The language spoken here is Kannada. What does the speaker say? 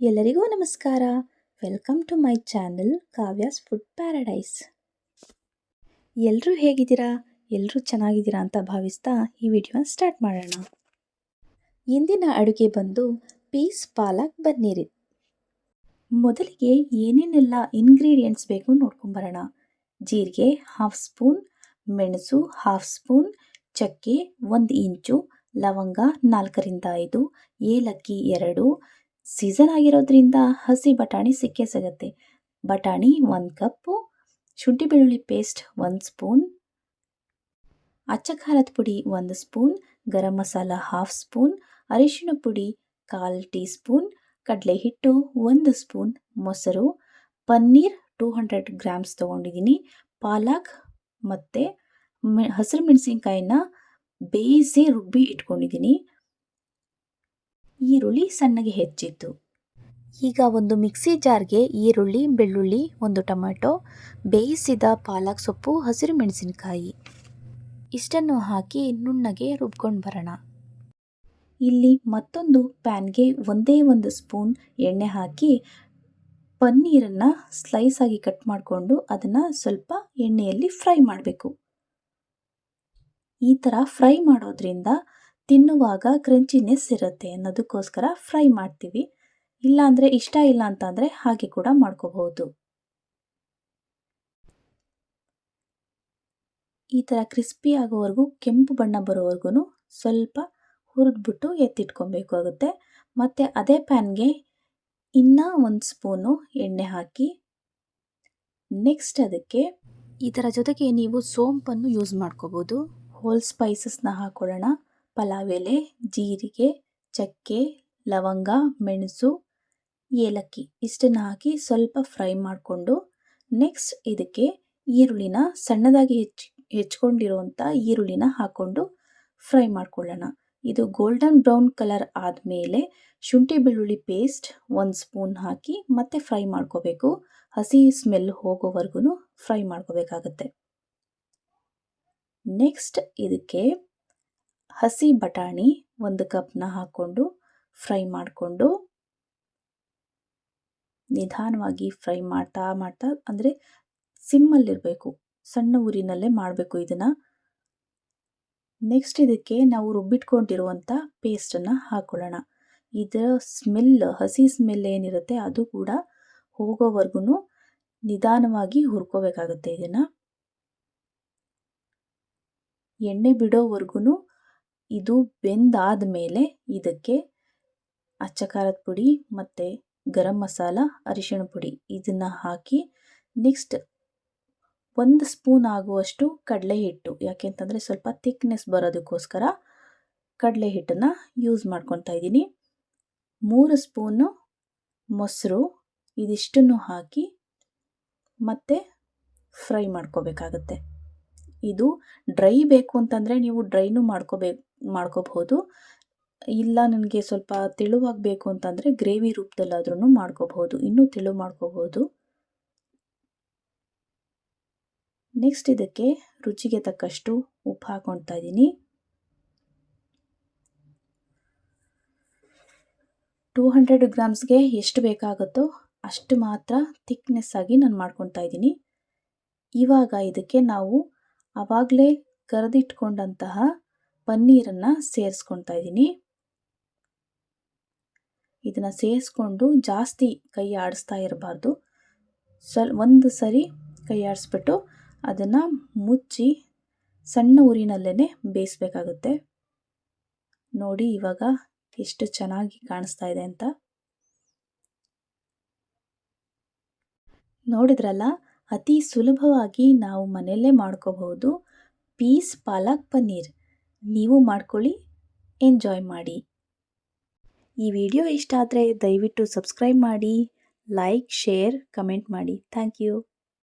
ಎಲ್ಲರಿಗೂ ನಮಸ್ಕಾರ. Welcome to my channel Kavya's food paradise. ಎಲ್ಲರೂ ಹೇಗಿದ್ದೀರಾ? ಎಲ್ಲರೂ ಚೆನ್ನಾಗಿದ್ದೀರಾ ಅಂತ ಭಾವಿಸ್ತಾ ಈ ವಿಡಿಯೋನ ಸ್ಟಾರ್ಟ್ ಮಾಡೋಣ. ಇಂದಿನ ಅಡುಗೆ ಬಂದು ಪೀಸ್ ಪಾಲಕ್ ಬನ್ನೀರಿ ಮೊದಲಿಗೆ ಏನೇನೆಲ್ಲ ಇಂಗ್ರೀಡಿಯೆಂಟ್ಸ್ ಬೇಕು ನೋಡ್ಕೊಂಬರೋಣ. ಜೀರಿಗೆ ಹಾಫ್ ಸ್ಪೂನ್, ಮೆಣಸು ಹಾಫ್ ಸ್ಪೂನ್, ಚಕ್ಕೆ ಒಂದು ಇಂಚು, ಲವಂಗ ನಾಲ್ಕರಿಂದ ಐದು, ಏಲಕ್ಕಿ ಎರಡು ಸೀಸನ್ ಆಗಿರೋದ್ರಿಂದ ಹಸಿ ಬಟಾಣಿ ಸಿಕ್ಕೇ ಸಿಗುತ್ತೆ. ಬಟಾಣಿ ಒಂದು ಕಪ್ಪು, ಶುಂಠಿ ಬೆಳ್ಳುಳ್ಳಿ ಪೇಸ್ಟ್ ಒಂದು ಸ್ಪೂನ್, ಅಚ್ಚ ಖಾರದ ಪುಡಿ ಒಂದು spoon, garam masala half spoon ಅರಿಶಿನ ಪುಡಿ ಕಾಲು ಟೀ ಸ್ಪೂನ್, ಕಡಲೆ ಹಿಟ್ಟು ಒಂದು ಸ್ಪೂನ್, ಮೊಸರು, ಪನ್ನೀರ್ ಟೂ ಹಂಡ್ರೆಡ್ ಗ್ರಾಮ್ಸ್ ತೊಗೊಂಡಿದ್ದೀನಿ. ಪಾಲಕ್ ಮತ್ತು ಹಸಿರು ಮೆಣಸಿನ್ಕಾಯಿನ ಬೇಯಿಸಿ ರುಬ್ಬಿ ಇಟ್ಕೊಂಡಿದ್ದೀನಿ. ಈರುಳ್ಳಿ ಸಣ್ಣಗೆ ಹೆಚ್ಚಿತ್ತು. ಈಗ ಒಂದು ಮಿಕ್ಸಿ ಜಾರ್ಗೆ ಈರುಳ್ಳಿ, ಬೆಳ್ಳುಳ್ಳಿ, ಒಂದು ಟೊಮೆಟೊ, ಬೇಯಿಸಿದ ಪಾಲಕ್ ಸೊಪ್ಪು, ಹಸಿರು ಮೆಣಸಿನಕಾಯಿ. ಇಷ್ಟನ್ನು ಹಾಕಿ ನುಣ್ಣಗೆ ರುಬ್ಕೊಂಡು ಬರೋಣ. ಇಲ್ಲಿ ಮತ್ತೊಂದು ಪ್ಯಾನ್ಗೆ ಒಂದೇ ಒಂದು ಸ್ಪೂನ್ ಎಣ್ಣೆ ಹಾಕಿ ಪನ್ನೀರನ್ನು ಆಗಿ ಕಟ್ ಮಾಡಿಕೊಂಡು ಅದನ್ನು ಸ್ವಲ್ಪ ಎಣ್ಣೆಯಲ್ಲಿ ಫ್ರೈ ಮಾಡಬೇಕು. ಈ ಥರ ಫ್ರೈ ಮಾಡೋದ್ರಿಂದ ತಿನ್ನುವಾಗ ಕ್ರಂಚಿನೆಸ್ ಇರುತ್ತೆ ಅನ್ನೋದಕ್ಕೋಸ್ಕರ ಫ್ರೈ ಮಾಡ್ತೀವಿ. ಇಲ್ಲಾಂದರೆ ಇಷ್ಟ ಇಲ್ಲ ಅಂತಂದರೆ ಹಾಗೆ ಕೂಡ ಮಾಡ್ಕೋಬಹುದು. ಈ ಥರ ಕ್ರಿಸ್ಪಿ ಆಗೋವರೆಗೂ ಕೆಂಪು ಬಣ್ಣ ಬರೋವರೆಗೂ ಸ್ವಲ್ಪ ಹುರಿದ್ಬಿಟ್ಟು ಎತ್ತಿಟ್ಕೊಬೇಕಾಗುತ್ತೆ ಮತ್ತು ಅದೇ ಪ್ಯಾನ್ಗೆ ಇನ್ನೂ ಒಂದು ಸ್ಪೂನು ಎಣ್ಣೆ ಹಾಕಿ ನೆಕ್ಸ್ಟ್ ಅದಕ್ಕೆ ಇದರ ಜೊತೆಗೆ ನೀವು ಸೋಂಪನ್ನು ಯೂಸ್ ಮಾಡ್ಕೋಬೋದು ಹೋಲ್ ಸ್ಪೈಸಸ್ನ ಹಾಕೊಳ್ಳೋಣ ಪಲಾವ್ ಎಲೆ ಜೀರಿಗೆ, ಚಕ್ಕೆ, ಲವಂಗ, ಮೆಣಸು, ಏಲಕ್ಕಿ ಇಷ್ಟನ್ನು ಹಾಕಿ ಸ್ವಲ್ಪ ಫ್ರೈ ಮಾಡಿಕೊಂಡು ನೆಕ್ಸ್ಟ್ ಇದಕ್ಕೆ ಈರುಳ್ಳಿನ ಸಣ್ಣದಾಗಿ ಹೆಚ್ ಹೆಚ್ಕೊಂಡಿರುವಂಥ ಈರುಳ್ಳಿನ ಹಾಕ್ಕೊಂಡು ಫ್ರೈ ಮಾಡ್ಕೊಳ್ಳೋಣ. ಇದು ಗೋಲ್ಡನ್ ಬ್ರೌನ್ ಕಲರ್ ಆದಮೇಲೆ ಶುಂಠಿ ಬೆಳ್ಳುಳ್ಳಿ ಪೇಸ್ಟ್ ಒಂದು ಸ್ಪೂನ್ ಹಾಕಿ ಮತ್ತೆ ಫ್ರೈ ಮಾಡ್ಕೋಬೇಕು. ಹಸಿ ಸ್ಮೆಲ್ ಹೋಗೋವರೆಗೂ ಫ್ರೈ ಮಾಡ್ಕೋಬೇಕಾಗತ್ತೆ. ನೆಕ್ಸ್ಟ್ ಇದಕ್ಕೆ ಹಸಿ ಬಟಾಣಿ ಒಂದು ಕಪ್ನ ಹಾಕ್ಕೊಂಡು ಫ್ರೈ ಮಾಡಿಕೊಂಡು ನಿಧಾನವಾಗಿ ಫ್ರೈ ಮಾಡ್ತಾ ಮಾಡ್ತಾ, ಅಂದರೆ ಸಿಮ್ಮಲ್ಲಿರಬೇಕು, ಸಣ್ಣ ಊರಿನಲ್ಲೇ ಮಾಡಬೇಕು ಇದನ್ನು. ನೆಕ್ಸ್ಟ್ ಇದಕ್ಕೆ ನಾವು ರುಬ್ಬಿಟ್ಕೊಂಡಿರುವಂಥ ಪೇಸ್ಟನ್ನು ಹಾಕ್ಕೊಳ್ಳೋಣ ಇದರ ಸ್ಮೆಲ್, ಹಸಿ ಸ್ಮೆಲ್ ಏನಿರುತ್ತೆ ಅದು ಕೂಡ ಹೋಗೋವರೆಗೂ ನಿಧಾನವಾಗಿ ಹುರ್ಕೋಬೇಕಾಗುತ್ತೆ ಇದನ್ನು. ಎಣ್ಣೆ ಬಿಡೋವರೆಗೂ ಇದು ಬೆಂದಾದ ಮೇಲೆ ಇದಕ್ಕೆ ಅಚ್ಚ ಖಾರದ ಪುಡಿ ಮತ್ತು ಗರಂ ಮಸಾಲ, ಅರಿಶಿಣ ಪುಡಿ. ಇದನ್ನು ಹಾಕಿ ನೆಕ್ಸ್ಟ್ ಒಂದು ಸ್ಪೂನ್ ಆಗುವಷ್ಟು ಕಡಲೆ ಹಿಟ್ಟು ಯಾಕೆಂತಂದರೆ ಸ್ವಲ್ಪ ತಿಕ್ನೆಸ್ ಬರೋದಕ್ಕೋಸ್ಕರ ಕಡಲೆ ಹಿಟ್ಟನ್ನು ಯೂಸ್ ಮಾಡ್ಕೊತಾ ಇದ್ದೀನಿ. ಮೂರು ಸ್ಪೂನು ಮೊಸರು ಇದಿಷ್ಟನ್ನು ಹಾಕಿ ಮತ್ತೆ ಫ್ರೈ ಮಾಡ್ಕೋಬೇಕಾಗತ್ತೆ. ಇದು ಡ್ರೈ ಬೇಕು ಅಂತಂದರೆ ನೀವು ಡ್ರೈನೂ ಮಾಡ್ಕೋಬೇಕು. ಮಾಡ್ಕೋಬಹುದು. ಇಲ್ಲ ನನಗೆ ಸ್ವಲ್ಪ ತೆಳುವಾಗಬೇಕು ಅಂತಂದರೆ ಗ್ರೇವಿ ರೂಪದಲ್ಲಾದ್ರೂ ಮಾಡ್ಕೋಬಹುದು. ಇನ್ನೂ ತೆಳು ಮಾಡ್ಕೋಬಹುದು. ನೆಕ್ಸ್ಟ್ ಇದಕ್ಕೆ ರುಚಿಗೆ ತಕ್ಕಷ್ಟು ಉಪ್ಪು ಹಾಕೊಳ್ತಾ ಇದ್ದೀನಿ. ಟೂ ಹಂಡ್ರೆಡ್ ಗ್ರಾಮ್ಸ್ಗೆ ಎಷ್ಟು ಬೇಕಾಗುತ್ತೋ ಅಷ್ಟು ಮಾತ್ರ ಥಿಕ್ನೆಸ್ ಆಗಿ ನಾನು ಮಾಡ್ಕೊತಾ ಇದ್ದೀನಿ. ಇವಾಗ ಇದಕ್ಕೆ ನಾವು ಆವಾಗಲೇ ಕರೆದಿಟ್ಕೊಂಡಂತಹ ಪನ್ನೀರನ್ನು ಸೇರಿಸ್ಕೊಳ್ತಾ ಇದ್ದೀನಿ. ಇದನ್ನು ಸೇರಿಸ್ಕೊಂಡು ಜಾಸ್ತಿ ಕೈ ಆಡಿಸ್ತಾ ಇರಬಾರ್ದು. ಸ್ವಲ್ ಒಂದು ಸರಿ ಕೈ ಆಡಿಸ್ಬಿಟ್ಟು ಅದನ್ನು ಮುಚ್ಚಿ ಸಣ್ಣ ಊರಿನಲ್ಲೇ ಬೇಯಿಸ್ಬೇಕಾಗುತ್ತೆ. ನೋಡಿ ಇವಾಗ ಎಷ್ಟು ಚೆನ್ನಾಗಿ ಕಾಣಿಸ್ತಾ ಇದೆ ಅಂತ. ನೋಡಿದ್ರಲ್ಲ, ಅತಿ ಸುಲಭವಾಗಿ ನಾವು ಮನೆಯಲ್ಲೇ ಮಾಡ್ಕೋಬಹುದು ಪೀಸ್ ಪಾಲಕ್ ಪನ್ನೀರ್. ನೀವು ಮಾಡ್ಕೊಳ್ಳಿ. ಎಂಜಾಯ್ ಮಾಡಿ. ಈ ವಿಡಿಯೋ ಇಷ್ಟ ಆದರೆ ದಯವಿಟ್ಟು ಸಬ್ಸ್ಕ್ರೈಬ್ ಮಾಡಿ. ಲೈಕ್, ಶೇರ್, ಕಮೆಂಟ್ ಮಾಡಿ. Thank you.